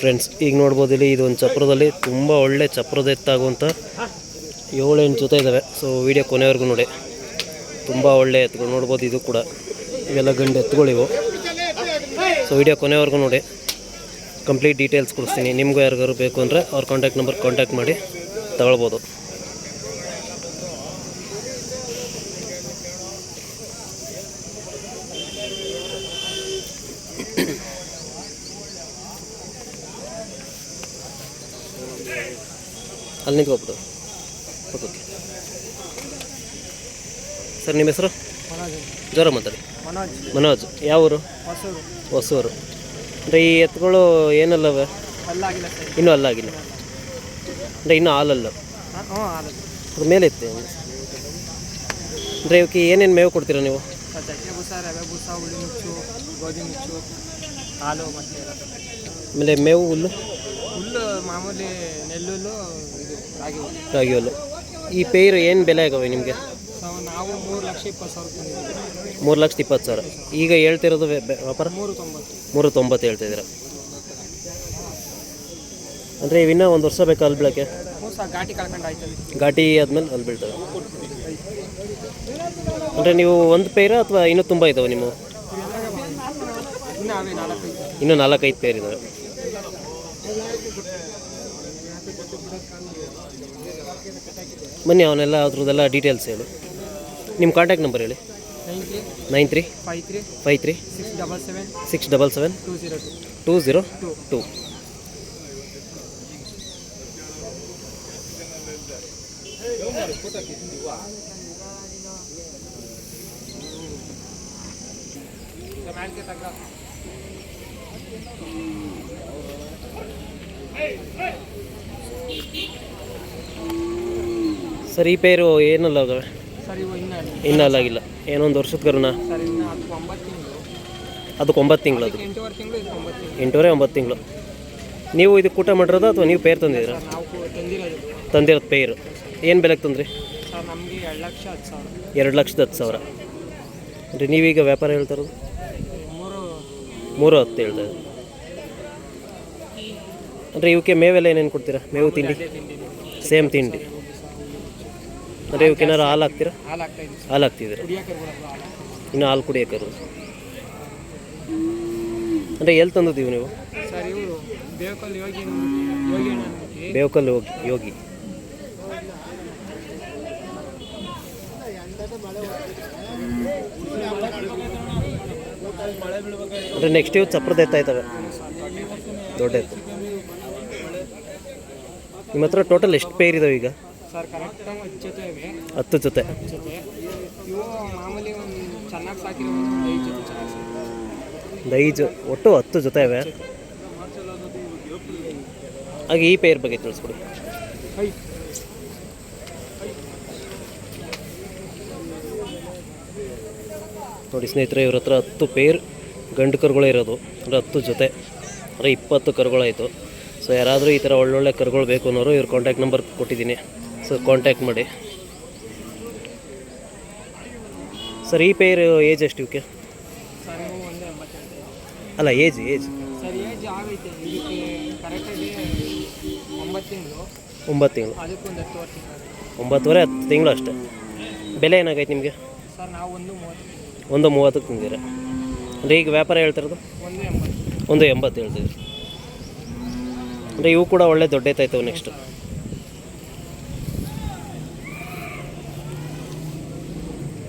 Friends, ಈಗ ನೋಡ್ಬೋದು ಇಲ್ಲಿ ಇದೊಂದು ಚಪ್ರದಲ್ಲಿ ತುಂಬ ಒಳ್ಳೆ ಚಪ್ರದ ಎತ್ತಾಗುವಂಥ ಏಳೆಂಟು ಜೊತೆ ಇದ್ದಾವೆ ಸೊ ವಿಡಿಯೋ ಕೊನೆವರೆಗೂ ನೋಡಿ. ತುಂಬ ಒಳ್ಳೆ ಎತ್ತುಗಳು. ನೋಡ್ಬೋದು ಇದು ಕೂಡ. ಇವೆಲ್ಲ ಗಂಡು ಎತ್ತುಗಳಿವು. ಸೊ ವಿಡಿಯೋ ಕೊನೆವರೆಗೂ ನೋಡಿ. ಕಂಪ್ಲೀಟ್ ಡೀಟೇಲ್ಸ್ ಕೊಡಿಸ್ತೀನಿ. ನಿಮಗೂ ಯಾರಿಗಾರು ಬೇಕು ಅಂದರೆ ಅವ್ರ ಕಾಂಟ್ಯಾಕ್ಟ್ ನಂಬರ್ ಕಾಂಟ್ಯಾಕ್ಟ್ ಮಾಡಿ ತಗೊಳ್ಬೋದು. ಅಲ್ಲಿ ನಿಂತ್ಕೊಬಿಡು ಓಕೆ ಓಕೆ. ಸರ್ ನಿಮ್ಮ ಹೆಸರು? ಜ್ವರ ಮಾತಾಡಿ. ಮನೋಜ್. ಯಾವ ಊರು? ಹೊಸೂರು. ಅಂದರೆ ಈ ಎತ್ತುಗಳು ಏನಲ್ಲವೆ ಇನ್ನೂ ಅಲ್ಲಾಗಿಲ್ಲ. ಅಂದರೆ ಇನ್ನೂ ಹಾಲಲ್ಲ? ಅದ್ರ ಮೇಲೆ ಇತ್ತು. ಅಂದರೆ ಇವಕ್ಕೆ ಏನೇನು ಮೇವು ಕೊಡ್ತೀರಾ ನೀವು. ಆಮೇಲೆ ಮೇವು ಹುಲ್ಲು? ಹುಲ್ಲು ಮಾಮೂಲಿ ನೆಲ್ಲುಲ್ಲು ರಾಗಿ ಈ ಪೇರು ಏನು ಬೆಲೆ ಆಗವೆ ನಿಮಗೆ? ಮೂರು ಲಕ್ಷ ಇಪ್ಪತ್ತು ಸಾವಿರ. ಲಕ್ಷದ ಇಪ್ಪತ್ತು ಸಾವಿರ ಈಗ ಹೇಳ್ತಿರೋದು ವ್ಯ- ವ್ಯ- ವ್ಯಾಪಾರ? ಮೂರು ತೊಂಬತ್ತು ಮೂರು ತೊಂಬತ್ತು ಹೇಳ್ತಿದ್ದೀರಾ ಅಂದರೆ ಇವಿನ್ನೂ ಒಂದು ವರ್ಷ ಬೇಕು ಅಲ್ಲಿ ಬೀಳಕ್ಕೆ? ಘಾಟಿ ಆದಮೇಲೆ ಅಲ್ಲಿ ಬೀಳ್ತದೆ. ಅಂದರೆ ನೀವು ಒಂದು ಪೇರ ಅಥವಾ ಇನ್ನೂ ತುಂಬ ಇದ್ದಾವೆ ನಿಮ್ಮ? ಇನ್ನೂ ನಾಲ್ಕೈದು ಪೇರ್ ಇದ್ದಾವೆ ಬನ್ನಿ ಅವನ್ನೆಲ್ಲ ಅದ್ರದ್ದೆಲ್ಲ ಡೀಟೇಲ್ಸ್ ಹೇಳಿ. ನಿಮ್ಮ ಕಾಂಟ್ಯಾಕ್ಟ್ ನಂಬರ್ ಹೇಳಿ. Nine three five three six double seven two zero two ಮ್ಯಾಲ್ಗೆ ತಗ ಸರ್ ಈ ಪೇರು ಏನಲ್ಲ ಇವು ಇನ್ನೂ ಅಲ್ಲಾಗಿಲ್ಲ ಏನೋ ಒಂದು ವರ್ಷದ ಕರುಣ ಅದಕ್ಕೆ ಒಂಬತ್ತು ತಿಂಗಳು. ಅದು. ಎಂಟೂವರೆ ಒಂಬತ್ತು ತಿಂಗಳು. ನೀವು ಇದಕ್ಕೆ ಊಟ ಮಾಡಿರೋದು ಅಥವಾ ನೀವು ಪೇರು ತಂದಿದ್ದೀರಾ? ತಂದಿರೋದು. ಪೇರು. ಏನು ಬೆಲೆಗೆ ತಂದ್ರಿ? ಎರಡು ಲಕ್ಷದ ಹತ್ತು ಸಾವಿರ. ಅಂದರೆ ನೀವೀಗ ವ್ಯಾಪಾರ ಹೇಳ್ತಾ ಇರೋದು? ಮೂರು ಮೂರು ಹತ್ತು ಹೇಳ್ತಾ ಇರೋದು. ಅಂದರೆ ಇವಕ್ಕೆ ಮೇವೆಲ್ಲ ಏನೇನು ಕೊಡ್ತೀರಾ? ಮೇವು ತಿಂಡಿ? ಸೇಮ್ ತಿಂಡಿ. ಅಂದರೆ ಇವಕ್ಕೆ ಏನಾರು ಹಾಲು ಹಾಕ್ತೀರಾ? ಹಾಲು ಹಾಕ್ತಿದ್ದೀರ? ಇನ್ನು ಹಾಲು ಕುಡಿಯಕರು. ಅಂದರೆ ಎಲ್ಲಿ ತಂದಿದ್ದೀವಿ ನೀವು? ಬೇವಕಲ್ ಯೋಗಿ ಯೋಗಿ ಅಂದರೆ ನೆಕ್ಸ್ಟ್ ಇವು ಚಪ್ರದ ಎತ್ತ ಇದ್ದಾವೆ ದೊಡ್ಡ ಎತ್ತು. ನಿಮ್ಮ ಹತ್ರ ಟೋಟಲ್ ಎಷ್ಟು ಪೇರ್ ಇದಾವೆ ಈಗ? ಸರ್ ಕರೆಕ್ಟಾಗಿ ಹತ್ತು ಜೊತೆ ಇವೆ. ಹತ್ತು ಜೊತೆ. ಹತ್ತು ಜೊತೆ. ಇವು ಮಾಮೂಲಿ ಒಂದು ಚೆನ್ನಾಗಿ ಸಾಕಿರೋ ಒಂದು ಐದು ಜೊತೆ ಚೆನ್ನಾಗಿ ಸಾಕಿರೋ ಒಂದು ಐದು ಒಟ್ಟು ಹತ್ತು ಜೊತೆ ಇವೆ. ಹಾಗೆ ಈ ಪೇರ್ ಬಗ್ಗೆ ತಿಳಿಸ್ಕೊಡಿ ನೋಡಿ ಸ್ನೇಹಿತರೆ ಇವ್ರ ಹತ್ರ ಹತ್ತು ಪೇರ್ ಗಂಡು ಕರುಗಳೇ ಇರೋದು. ಅಂದರೆ ಹತ್ತು ಜೊತೆ. ಅಂದರೆ ಇಪ್ಪತ್ತು ಕರುಗಳಾಯಿತು. ಸೊ ಯಾರಾದರೂ ಈ ಥರ ಒಳ್ಳೊಳ್ಳೆ ಕರುಗಳು ಬೇಕು ಅನ್ನೋರು ಇವ್ರ ಕಾಂಟ್ಯಾಕ್ಟ್ ನಂಬರ್ ಕೊಟ್ಟಿದ್ದೀನಿ. ಸೊ ಕಾಂಟ್ಯಾಕ್ಟ್ ಮಾಡಿ. ಸರ್ ಈ ಪೇರ್ ಏಜ್ ಎಷ್ಟು ಇವಕ್ಕೆ ಸರ್ ಅಲ್ಲ ಏಜ್ ಏಜ್ ಸರ್ ಒಂಬತ್ತು ತಿಂಗಳು. ಒಂಬತ್ತುವರೆ ಹತ್ತು ತಿಂಗಳು ಅಷ್ಟೇ. ಬೆಲೆ ಏನಾಗೈತೆ ನಿಮಗೆ? ಸರ್ ಒಂದು ಮೂವತ್ತು ಒಂದು ಮೂವತ್ತಕ್ಕೆ ತಿಂದಿರ? ಅಂದರೆ ಈಗ ವ್ಯಾಪಾರ ಹೇಳ್ತಿರೋದು? ಒಂದು ಎಂಬತ್ತು. ಹೇಳ್ತೀವಿ ಹೇಳ್ತಿದ್ರು ಅಂದರೆ ಇವು ಕೂಡ ಒಳ್ಳೆ ದೊಡ್ಡ ನೆಕ್ಸ್ಟು ನೆಕ್ಸ್ಟ್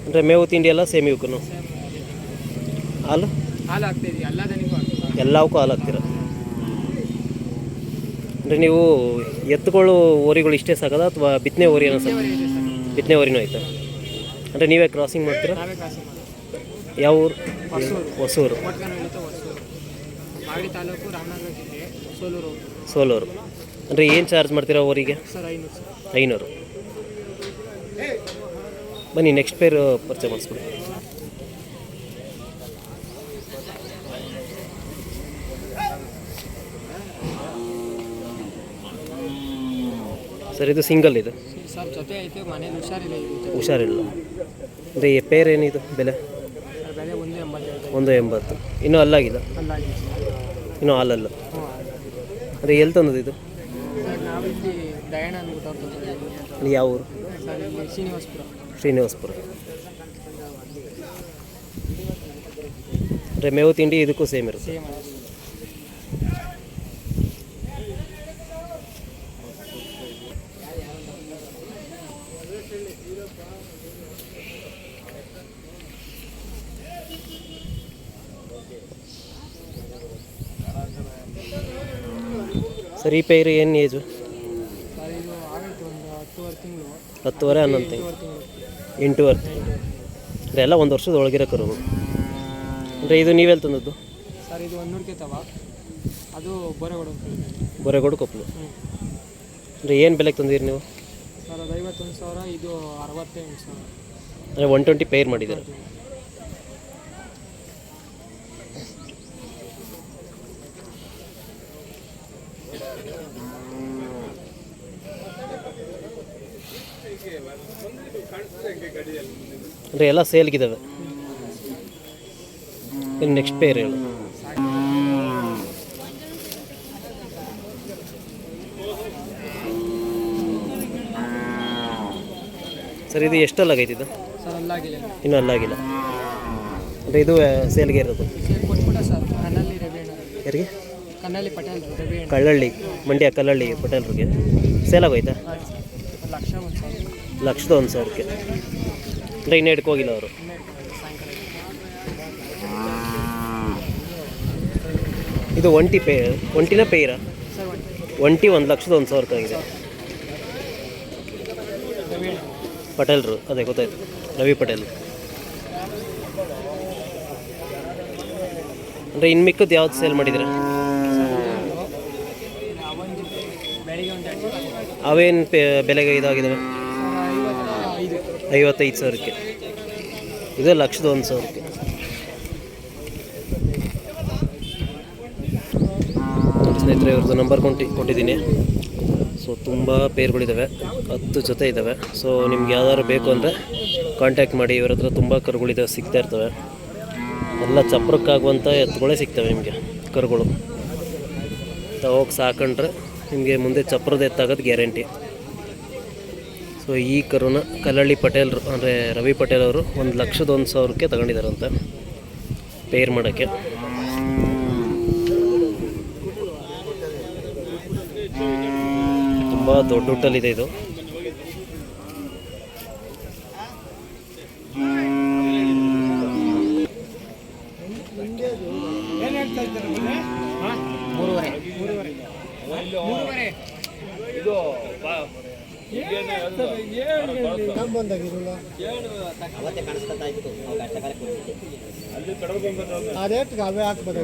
ಅಂದರೆ ಮೇವು ತಿಂಡಿ ಎಲ್ಲ ಸೇಮ್ ಇವಕ್ಕೂ ಹಾಲು? ಎಲ್ಲವಕ್ಕೂ ಹಾಲು ಹಾಕ್ತೀರ ಅಂದರೆ ನೀವು ಎತ್ತುಗಳು ಓರಿಗಳು ಇಷ್ಟೇ ಸಾಕದ ಅಥವಾ ಬಿತ್ತನೆ ಓರಿ ಏನೋ ಸಾಕು ಬಿತ್ತನೆ ಓರಿನೂ ಆಯ್ತಾ? ಅಂದರೆ ನೀವೇ ಕ್ರಾಸಿಂಗ್ ಮಾಡ್ತೀರಾ? ಯಾವ ಊರು? ಹೊಸೂರು. ಸೋಲೂರು. ಅಂದರೆ ಏನು ಚಾರ್ಜ್ ಮಾಡ್ತೀರಾ ಓರಿಗೆ ಐನೂರು. ಬನ್ನಿ ನೆಕ್ಸ್ಟ್ ಪೇರ್ ಪರಿಚಯ ಮಾಡಿಸ್ಬಿಡಿ ಸರ್ ಇದು ಸಿಂಗಲ್ ಇದು? ಸರ್ ಜೊತೆ ಐತೆ ಮನೇಲಿ ಹುಷಾರಿಲ್ಲ ಅಂದರೆ ಈ ಪೇರ್ ಏನಿದು ಬೆಲೆ? ಒಂದು ಎಂಬತ್ತು. ಇನ್ನೂ ಅಲ್ಲಾಗಿಲ್ಲ? ಇನ್ನೂ ಸರ್ ಇನ್ನು ಹಾಲಲ್ಲ? ಹ್ಞೂ ಅದೇ ಎಲ್ಲಿ ತಂದದ್ದು ಇದು? ನಾವಿಲ್ಲಿ ದಯಣ ಯಾವ ಊರು ಶ್ರೀನಿವಾಸಪುರ. ಶ್ರೀನಿವಾಸಪುರ. ಅಂದರೆ ಮೇವು ತಿಂಡಿ ಇದಕ್ಕೂ ಸೇಮ್ ಇರುತ್ತೆ. ಸರಿ ಈ ಪೈರು ಏನು ಏಜು ಹತ್ತುವರೆ ಹನ್ನೊಂದು ತಿಂಗಳು. ಎಂಟೂವರೆ ಅಂದರೆ ಎಲ್ಲ ಒಂದು ವರ್ಷದ ಒಳಗಿರೋ ಕರುಗಳು ಅಂದರೆ ಇದು ನೀವೆಲ್ಲಿ ತಂದದ್ದು? ಸರ್ ಇದು ಒಂದು ತವ. ಅದು ಬೋರೆಗೋಡು. ಬೊರೆಗೋಡು ಕೊಪ್ಪಲು. ಅಂದರೆ ಏನು ಬೆಲೆಗೆ ತಂದಿರಿ ನೀವು? ಸರ್ ಅದು ಐವತ್ತೊಂದು ಸಾವಿರ ಇದು ಅರವತ್ತೆಂಟು ಸಾವಿರ. ಅಂದರೆ ಒನ್ ಟ್ವೆಂಟಿ ಪೇರ್ ಮಾಡಿದ್ದೀರ? ಅಂದರೆ ಎಲ್ಲ ಸೇಲ್ಗಿದ್ದಾವೆ ಇನ್ನು ನೆಕ್ಸ್ಟ್ ಪೇರ್ ಹೇಳು. ಸರ್ ಇದು ಎಷ್ಟಲ್ಲಾಗೈತೆ ಇದು? ಸರ್ ಅಲ್ಲಾಗಿಲ್ಲ. ಇನ್ನೂ ಅಲ್ಲಾಗಿಲ್ಲ. ಅಂದರೆ ಇದು ಸೇಲ್ಗೆ ಇರೋದು. ಯಾರಿಗೆ? ಕಳ್ಳಳ್ಳಿ ಮಂಡ್ಯ ಕಲ್ಲಳ್ಳಿ ಪಟೇಲ್ರಿಗೆ ಸೇಲ್ ಆಗೋಯ್ತಾ? ಲಕ್ಷದ ಒಂದು ಸಾವಿರಕ್ಕೆ. ಅಂದರೆ ಇನ್ನೂ ಹಿಡ್ಕೋಗಿಲ್ಲ ಅವರು. ಇದು ಒಂಟಿ ಪೇ ಒಂಟಿನ ಪೇರ? ಒಂಟಿ ಒಂದು ಲಕ್ಷದ ಒಂದು ಸಾವಿರ ಅಣ್ಣ ಪಟೇಲ್ರು ಅದೇ ಗೊತ್ತಾಯ್ತು. ರವಿ ಪಟೇಲ್. ಅಂದರೆ ಇನ್ನು ಮಿಕ್ಕದ್ದು ಯಾವ್ದು ಸೇಲ್ ಮಾಡಿದ್ರೆ? ಅವನ್ ಪೇ ಬೆಲೆಗೆ ಇದಾಗಿದ್ದಾವೆ ಐವತ್ತೈದು ಸಾವಿರಕ್ಕೆ. ಇದು ಲಕ್ಷದ ಒಂದು ಸಾವಿರಕ್ಕೆ. ಸ್ನೇಹಿತರೆ, ಇವ್ರದ್ದು ನಂಬರ್ ಕೊಟ್ಟು ಕೊಟ್ಟಿದ್ದೀನಿ. ಸೊ ತುಂಬ ಪೇರ್ಗಳಿದ್ದಾವೆ, ಹತ್ತು ಜೊತೆ ಇದ್ದಾವೆ. ಸೊ ನಿಮ್ಗೆ ಯಾವ್ದಾದ್ರು ಬೇಕು ಅಂದರೆ ಕಾಂಟ್ಯಾಕ್ಟ್ ಮಾಡಿ, ಇವ್ರ ಹತ್ರ ತುಂಬ ಕರುಗಳಿದ್ದಾವೆ ಸಿಗ್ತಾ ಇರ್ತವೆ. ಎಲ್ಲ ಚಪ್ರಕ್ಕಾಗುವಂಥ ಎತ್ತುಗಳೇ ಸಿಗ್ತವೆ ನಿಮಗೆ, ಕರುಗಳು. ಹೋಗಿ ಸಾಕೊಂಡ್ರೆ ನಿಮಗೆ ಮುಂದೆ ಚಪ್ರದ ಎತ್ತಾಗೋದು ಗ್ಯಾರಂಟಿ. ಸೊ ಈ ಕರುನ ಕಲ್ಲಳ್ಳಿ ಪಟೇಲ್ ಅಂದರೆ ರವಿ ಪಟೇಲ್ ಅವರು ಒಂದು ಲಕ್ಷದ ಒಂದು ಸಾವಿರಕ್ಕೆ ತಗೊಂಡಿದ್ದಾರಂತೆ ಪೇರ್ ಮಾಡೋಕ್ಕೆ. ತುಂಬ ದೊಡ್ಡ ಹುಟ್ಟಲ್ಲಿದೆ ಇದು. ಮೂರುವರೆ. ಅದೇ ಅವೇ ಹಾಕ್ಬೋದು.